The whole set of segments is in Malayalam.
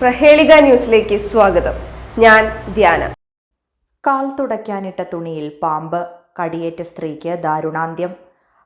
പ്രഹേളിക ന്യൂസിലേക്ക് സ്വാഗതം. ഞാൻ ധ്യാന. കാൽ തുടയ്ക്കാനിട്ട തുണിയിൽ പാമ്പ് കടിയേറ്റ സ്ത്രീക്ക് ദാരുണാന്ത്യം.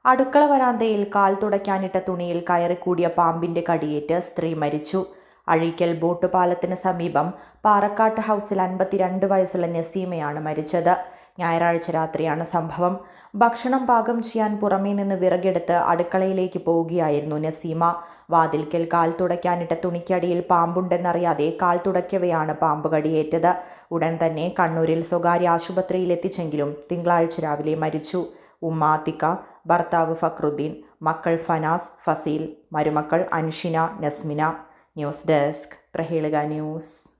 അടുക്കള വരാന്തയിൽ കാൽ തുടയ്ക്കാനിട്ട തുണിയിൽ കയറിക്കൂടിയ പാമ്പിന്റെ കടിയേറ്റ് സ്ത്രീ മരിച്ചു. അഴീക്കൽ ബോട്ട് പാലത്തിന് സമീപം പാറക്കാട്ട് ഹൗസിൽ അൻപത്തിരണ്ട് വയസ്സുള്ള നസീമയാണ് മരിച്ചത്. ഞായറാഴ്ച രാത്രിയാണ് സംഭവം. ഭക്ഷണം പാകം ചെയ്യാൻ പുറമേ നിന്ന് വിറകെടുത്ത് അടുക്കളയിലേക്ക് പോവുകയായിരുന്നു നസീമ. വാതിൽക്കൽ കാൽ തുടയ്ക്കാനിട്ട തുണിക്കടിയിൽ പാമ്പുണ്ടെന്നറിയാതെ കാൽ തുടയ്ക്കവെയാണ് പാമ്പ് കടിയേറ്റത്. ഉടൻ തന്നെ കണ്ണൂരിൽ സ്വകാര്യ ആശുപത്രിയിൽ എത്തിച്ചെങ്കിലും തിങ്കളാഴ്ച രാവിലെ മരിച്ചു. ഉമ്മ ആത്തിക്ക ഭർത്താവ് ഫക്രുദ്ദീൻ മക്കൾ ഫനാസ് ഫസീൽ മരുമക്കൾ Anshina Nasmina. News desk Prahelika news.